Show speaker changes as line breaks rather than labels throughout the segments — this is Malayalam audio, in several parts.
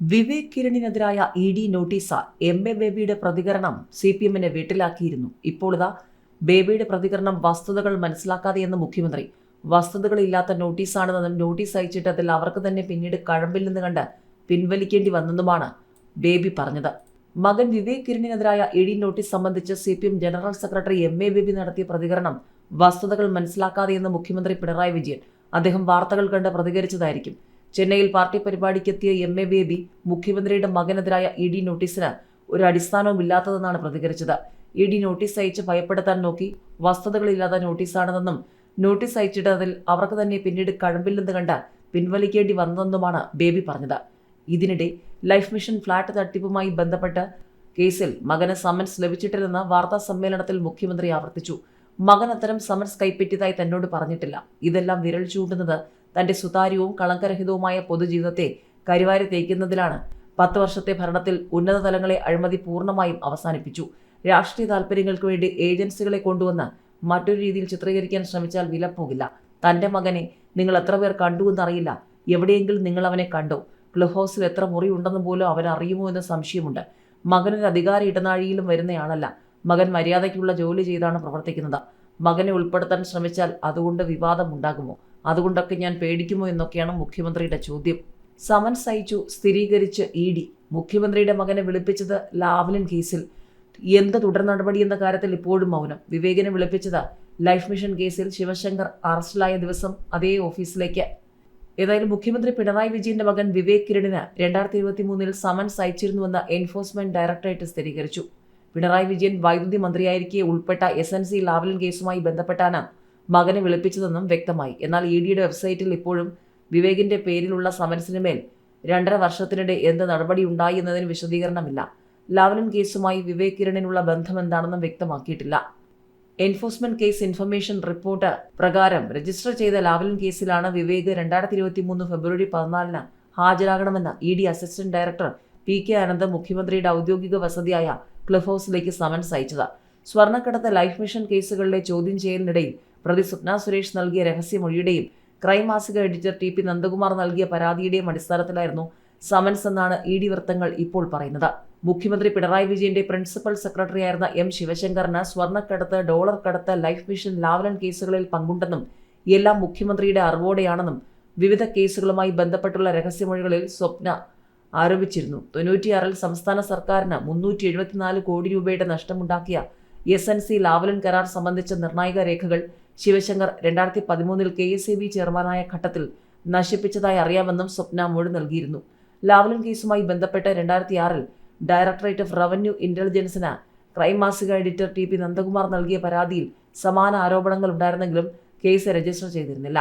Vivek കിരണിനെതിരായ E D notice M A ബേബിയുടെ പ്രതികരണം സി പി എമ്മിനെ വീട്ടിലാക്കിയിരുന്നു. ഇപ്പോൾ ബേബിയുടെ പ്രതികരണം വസ്തുതകൾ മനസ്സിലാക്കാതെ മനസ്സിലാക്കാതെയെന്ന് മുഖ്യമന്ത്രി. വസ്തുതകളില്ലാത്ത നോട്ടീസാണെന്നും നോട്ടീസ് അയച്ചിട്ട് അതിൽ അവർക്ക് തന്നെ പിന്നീട് കഴമ്പില്ലെന്ന് കണ്ട് പിൻവലിക്കേണ്ടി വന്നെന്നുമാണ് ബേബി പറഞ്ഞത്. മകൻ വിവേക് കിരണിനെതിരായ ഇ ഡി നോട്ടീസ് സംബന്ധിച്ച് C P M general secretary M A Baby നടത്തിയ പ്രതികരണം വസ്തുതകൾ മനസ്സിലാക്കാതെ മനസ്സിലാക്കാതെയെന്ന് മുഖ്യമന്ത്രി പിണറായി വിജയൻ. അദ്ദേഹം വാർത്തകൾ കണ്ട് പ്രതികരിച്ചതായിരിക്കും. ചെന്നൈയിൽ പാർട്ടി പരിപാടിക്കെത്തിയ എം എ ബേബി മുഖ്യമന്ത്രിയുടെ മകനെതിരായ ഇ ഡി നോട്ടീസിന് ഒരു അടിസ്ഥാനവുമില്ലാത്തതെന്നാണ് പ്രതികരിച്ചത്. ഇ ഡി നോട്ടീസ് അയച്ച് ഭയപ്പെടുത്താൻ നോക്കി വസ്തുതകളില്ലാത്ത നോട്ടീസാണെന്നും നോട്ടീസ് അയച്ചിട്ട് അതിൽ അവർക്ക് തന്നെ പിന്നീട് കഴമ്പില്ലെന്ന് കണ്ട് പിൻവലിക്കേണ്ടി വന്നതെന്നുമാണ് ബേബി പറഞ്ഞത്. ഇതിനിടെ ലൈഫ് മിഷൻ ഫ്ളാറ്റ് തട്ടിപ്പുമായി ബന്ധപ്പെട്ട് കേസിൽ മകന് സമൻസ് ലഭിച്ചിട്ടില്ലെന്ന് വാർത്താ സമ്മേളനത്തിൽ മുഖ്യമന്ത്രി ആവർത്തിച്ചു. മകൻ അത്തരം സമൻസ് കൈപ്പറ്റിയതായി തന്നോട് പറഞ്ഞിട്ടില്ല. ഇതെല്ലാം വിരൽ ചൂണ്ടുന്നത് തന്റെ സുതാര്യവും കളങ്കരഹിതവുമായ പൊതുജീവിതത്തെ കരിവാരി തേക്കുന്നതിലാണ് പത്ത് വർഷത്തെ ഭരണത്തിൽ ഉന്നത തലങ്ങളെ അഴിമതി പൂർണമായും അവസാനിപ്പിച്ചു. രാഷ്ട്രീയ താല്പര്യങ്ങൾക്ക് വേണ്ടി ഏജൻസികളെ കൊണ്ടുവന്ന് മറ്റൊരു രീതിയിൽ ചിത്രീകരിക്കാൻ ശ്രമിച്ചാൽ വില പോകില്ല. തന്റെ മകനെ നിങ്ങൾ എത്ര പേർ കണ്ടു എന്നറിയില്ല. എവിടെയെങ്കിലും നിങ്ങൾ അവനെ കണ്ടോ? ക്ലബ് ഹൗസിൽ എത്ര മുറി ഉണ്ടെന്ന് പോലും അവൻ അറിയുമോ എന്ന സംശയമുണ്ട്. മകനൊരു അധികാര ഇടനാഴിയിലും വരുന്നയാളല്ല. മകൻ മര്യാദയ്ക്കുള്ള ജോലി ചെയ്താണ് പ്രവർത്തിക്കുന്നത്. മകനെ ഉൾപ്പെടുത്താൻ ശ്രമിച്ചാൽ അതുകൊണ്ട് വിവാദമുണ്ടാകുമോ? അതുകൊണ്ടൊക്കെ ഞാൻ പേടിക്കുമോ എന്നൊക്കെയാണ് മുഖ്യമന്ത്രിയുടെ ചോദ്യം. സമൻസ് അയച്ചു സ്ഥിരീകരിച്ച് ഇ ഡി. മുഖ്യമന്ത്രിയുടെ മകനെ വിളിപ്പിച്ചത് ലാവ്ലിൻ കേസിൽ. എന്ത് തുടർ നടപടി എന്ന കാര്യത്തിൽ ഇപ്പോഴും മൗനം. വിവേകിനെ വിളിപ്പിച്ചത് ലൈഫ് മിഷൻ കേസിൽ ശിവശങ്കർ അറസ്റ്റിലായ ദിവസം അതേ ഓഫീസിലേക്ക്. ഏതായാലും മുഖ്യമന്ത്രി പിണറായി വിജയന്റെ മകൻ വിവേക് കിരണിന് രണ്ടായിരത്തി ഇരുപത്തി മൂന്നിൽ സമൻസ് അയച്ചിരുന്നുവെന്ന് എൻഫോഴ്സ്മെന്റ് ഡയറക്ടറേറ്റ് സ്ഥിരീകരിച്ചു. പിണറായി വിജയൻ വൈദ്യുതി മന്ത്രിയായിരിക്കെ ഉൾപ്പെട്ട എസ് എൻ സി ലാവലിൻ കേസുമായി ബന്ധപ്പെട്ടാണ് മകനെ വിളിപ്പിച്ചതെന്നും വ്യക്തമായി. എന്നാൽ ഇ ഡിയുടെ വെബ്സൈറ്റിൽ ഇപ്പോഴും വിവേകിന്റെ പേരിലുള്ള സമൻസിന് മേൽ രണ്ടര വർഷത്തിനിടെ എന്ത് നടപടി ഉണ്ടായി എന്നതിന് വിശദീകരണമില്ല. ലാവ്ലിൻ കേസുമായി വിവേക് കിരണിനുള്ള ബന്ധം എന്താണെന്നും വ്യക്തമാക്കിയിട്ടില്ല. എൻഫോഴ്സ്മെന്റ് കേസ് ഇൻഫർമേഷൻ റിപ്പോർട്ട് പ്രകാരം രജിസ്റ്റർ ചെയ്ത ലാവ്ലിൻ കേസിലാണ് വിവേക് രണ്ടായിരത്തി ഇരുപത്തി മൂന്ന് ഫെബ്രുവരി പതിനാലിന് ഹാജരാകണമെന്ന് E D assistant director P K Anand മുഖ്യമന്ത്രിയുടെ ഔദ്യോഗിക വസതിയായ ക്ലിഫ് ഹൗസിലേക്ക് സമൻസ് അയച്ചത്. സ്വർണക്കടത്ത് ലൈഫ് മിഷൻ കേസുകളിലെ ചോദ്യം ചെയ്യലിനിടയിൽ പ്രതി സ്വപ്ന സുരേഷ് നൽകിയ രഹസ്യമൊഴിയുടെയും ക്രൈം മാസിക എഡിറ്റർ ടി പി നന്ദകുമാർ നൽകിയ പരാതിയുടെയും അടിസ്ഥാനത്തിലായിരുന്നു സമൻസ് എന്നാണ് ഇ ഡി വൃത്തങ്ങൾ ഇപ്പോൾ പറയുന്നത്. മുഖ്യമന്ത്രി പിണറായി വിജയന്റെ പ്രിൻസിപ്പൽ സെക്രട്ടറിയായിരുന്ന എം ശിവശങ്കറിന് സ്വർണക്കടത്ത് ഡോളർ കടത്ത് ലൈഫ് മിഷൻ ലാവലൻ കേസുകളിൽ പങ്കുണ്ടെന്നും എല്ലാം മുഖ്യമന്ത്രിയുടെ അറിവോടെയാണെന്നും വിവിധ കേസുകളുമായി ബന്ധപ്പെട്ടുള്ള രഹസ്യമൊഴികളിൽ സ്വപ്ന ആരോപിച്ചിരുന്നു. തൊണ്ണൂറ്റിയാറിൽ സംസ്ഥാന സർക്കാരിന് മുന്നൂറ്റി എഴുപത്തിനാല് കോടി രൂപയുടെ നഷ്ടമുണ്ടാക്കിയ എസ് എൻ സി ലാവലൻ കരാർ സംബന്ധിച്ച നിർണായക രേഖകൾ ശിവശങ്കർ രണ്ടായിരത്തി പതിമൂന്നിൽ കെ എസ് എ ബി ചെയർമാനായ ഘട്ടത്തിൽ നശിപ്പിച്ചതായി അറിയാമെന്നും സ്വപ്ന മൊഴി നൽകിയിരുന്നു. ലാവലൻ കേസുമായി ബന്ധപ്പെട്ട് രണ്ടായിരത്തി ആറിൽ ഡയറക്ടറേറ്റ് ഓഫ് റവന്യൂ ഇന്റലിജൻസിന് ക്രൈം മാസിക എഡിറ്റർ ടി പി നന്ദകുമാർ നൽകിയ പരാതിയിൽ സമാന ആരോപണങ്ങൾ ഉണ്ടായിരുന്നെങ്കിലും കേസ് രജിസ്റ്റർ ചെയ്തിരുന്നില്ല.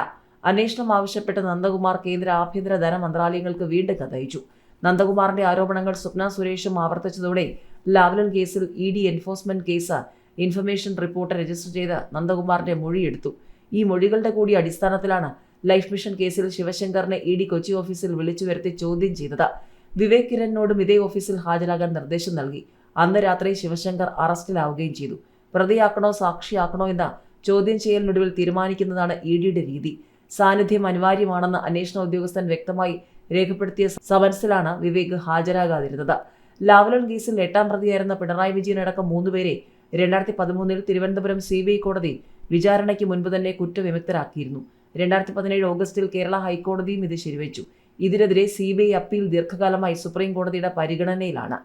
അന്വേഷണം ആവശ്യപ്പെട്ട് നന്ദകുമാർ കേന്ദ്ര ആഭ്യന്തര ധന മന്ത്രാലയങ്ങൾക്ക് വീണ്ടും കത്തയച്ചു. നന്ദകുമാറിന്റെ ആരോപണങ്ങൾ സ്വപ്ന സുരേഷും ആവർത്തിച്ചതോടെ ലാവ്ലൻ കേസിൽ E D enforcement case information report register ചെയ്ത് നന്ദകുമാറിന്റെ മൊഴിയെടുത്തു ഈ മൊഴികളുടെ കൂടി അടിസ്ഥാനത്തിലാണ് ലൈഫ് മിഷൻ കേസിൽ ശിവശങ്കറിനെ ഇ ഡി കൊച്ചി ഓഫീസിൽ വിളിച്ചു വരുത്തി ചോദ്യം ചെയ്തത്. വിവേക് കിരണിനോടും ഇതേ ഓഫീസിൽ ഹാജരാകാൻ നിർദ്ദേശം നൽകി. അന്ന് രാത്രി ശിവശങ്കർ അറസ്റ്റിലാവുകയും ചെയ്തു. പ്രതിയാക്കണോ സാക്ഷിയാക്കണോ എന്ന ചോദ്യം ചെയ്യലിനൊടുവിൽ തീരുമാനിക്കുന്നതാണ് ഇ ഡിയുടെ രീതി. സാന്നിധ്യം അനിവാര്യമാണെന്ന് അന്വേഷണ ഉദ്യോഗസ്ഥൻ വ്യക്തമായി രേഖപ്പെടുത്തിയ സമൻസിലാണ് വിവേക് ഹാജരാകാതിരുന്നത്. ലാവലൻ കേസിൽ എട്ടാം പ്രതിയായിരുന്ന പിണറായി വിജയനടക്കം മൂന്നുപേരെ രണ്ടായിരത്തി പതിമൂന്നിൽ തിരുവനന്തപുരം സി ബി ഐ കോടതി വിചാരണയ്ക്ക് മുൻപ് തന്നെ കുറ്റവിമുക്തരാക്കിയിരുന്നു. രണ്ടായിരത്തി പതിനേഴ് ഓഗസ്റ്റിൽ കേരള ഹൈക്കോടതിയും ഇത് ശരിവച്ചു. ഇതിനെതിരെ സി ബി ഐ അപ്പീൽ ദീർഘകാലമായി സുപ്രീം കോടതിയുടെ പരിഗണനയിലാണ്.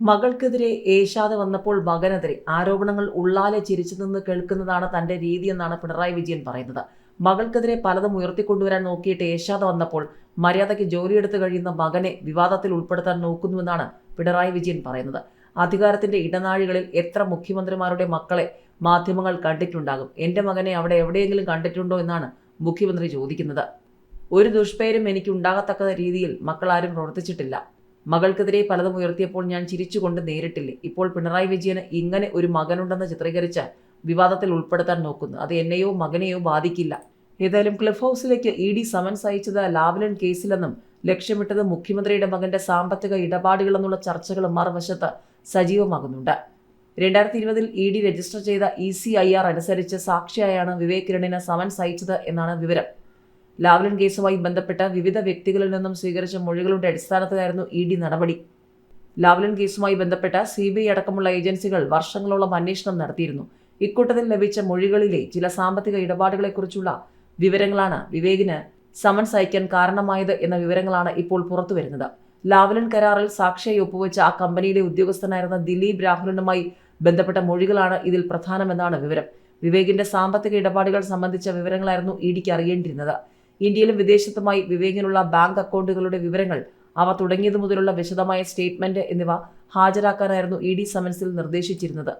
മകൾക്കെതിരെ ഏശാതെ വന്നപ്പോൾ മകനെതിരെ ആരോപണങ്ങൾ ഉള്ളാലെ ചിരിച്ചു നിന്ന് കേൾക്കുന്നതാണ് തന്റെ രീതിയെന്നാണ് പിണറായി വിജയൻ പറയുന്നത്. മകൾക്കെതിരെ പലതും ഉയർത്തിക്കൊണ്ടുവരാൻ നോക്കിയിട്ട് ഏഷാദ വന്നപ്പോൾ മര്യാദയ്ക്ക് ജോലിയെടുത്ത് കഴിയുന്ന മകനെ വിവാദത്തിൽ ഉൾപ്പെടുത്താൻ നോക്കുന്നുവെന്നാണ് പിണറായി വിജയൻ പറയുന്നത്. അധികാരത്തിന്റെ ഇടനാഴികളിൽ എത്ര മുഖ്യമന്ത്രിമാരുടെ മക്കളെ മാധ്യമങ്ങൾ കണ്ടിട്ടുണ്ടാകും? എന്റെ മകനെ അവിടെ എവിടെയെങ്കിലും കണ്ടിട്ടുണ്ടോ എന്നാണ് മുഖ്യമന്ത്രി ചോദിക്കുന്നത്. ഒരു ദുഷ്പേരും എനിക്ക് ഉണ്ടാകത്തക്ക രീതിയിൽ മക്കൾ ആരും പ്രവർത്തിച്ചിട്ടില്ല. മകൾക്കെതിരെ പലതും ഉയർത്തിയപ്പോൾ ഞാൻ ചിരിച്ചുകൊണ്ട് നേരിട്ടില്ലേ. ഇപ്പോൾ പിണറായി വിജയന് ഇങ്ങനെ ഒരു മകനുണ്ടെന്ന് ചിത്രീകരിച്ച് വിവാദത്തിൽ ഉൾപ്പെടുത്താൻ നോക്കുന്നു. അത് എന്നെയോ മകനെയോ ബാധിക്കില്ല. ഏതായാലും ക്ലിഫ് ഹൗസിലേക്ക് ഇ ഡി സമൻസ് അയച്ചത് ലാവലൻ കേസിലെന്നും ലക്ഷ്യമിട്ടത് മുഖ്യമന്ത്രിയുടെ മകന്റെ സാമ്പത്തിക ഇടപാടുകളെന്നുള്ള ചർച്ചകൾ മറുവശത്ത് സജീവമാകുന്നുണ്ട്. രണ്ടായിരത്തി ഇരുപതിൽ ഇ ഡി രജിസ്റ്റർ ചെയ്ത ഇ സി ഐ ആർ അനുസരിച്ച് സാക്ഷിയായാണ് വിവേക് കിരണിന് സമൻസ് അയച്ചത് എന്നാണ് വിവരം. ലാവ്ലിൻ കേസുമായി ബന്ധപ്പെട്ട് വിവിധ വ്യക്തികളിൽ നിന്നും സ്വീകരിച്ച മൊഴികളുടെ അടിസ്ഥാനത്തിലായിരുന്നു ഇ ഡി നടപടി. ലാവ്ലിൻ കേസുമായി ബന്ധപ്പെട്ട് സി ബി ഐ അടക്കമുള്ള ഏജൻസികൾ വർഷങ്ങളോളം അന്വേഷണം നടത്തിയിരുന്നു. ഇക്കൂട്ടത്തിൽ ലഭിച്ച മൊഴികളിലെ ചില സാമ്പത്തിക ഇടപാടുകളെക്കുറിച്ചുള്ള വിവരങ്ങളാണ് വിവേകിന് സമൻസ് അയക്കാൻ കാരണമായത് എന്ന വിവരങ്ങളാണ് ഇപ്പോൾ പുറത്തു വരുന്നത്. ലാവ്ലിൻ കരാറിൽ സാക്ഷിയായി ഒപ്പുവെച്ച ആ കമ്പനിയിലെ ഉദ്യോഗസ്ഥനായിരുന്ന ദിലീപ് രാഹുലിനുമായി ബന്ധപ്പെട്ട മൊഴികളാണ് ഇതിൽ പ്രധാനമെന്നാണ് വിവരം. വിവേകിന്റെ സാമ്പത്തിക ഇടപാടുകൾ സംബന്ധിച്ച വിവരങ്ങളായിരുന്നു ഇ ഡിക്ക് അറിയേണ്ടിയിരുന്നത്. ഇന്ത്യയിലും വിദേശത്തുമായി വിവേകിനുള്ള ബാങ്ക് അക്കൗണ്ടുകളുടെ വിവരങ്ങൾ അവ തുടങ്ങിയതു മുതലുള്ള വിശദമായ സ്റ്റേറ്റ്മെന്റ് എന്നിവ ഹാജരാക്കാനായിരുന്നു ഇ ഡി സമൻസിൽ നിർദ്ദേശിച്ചിരുന്നത്.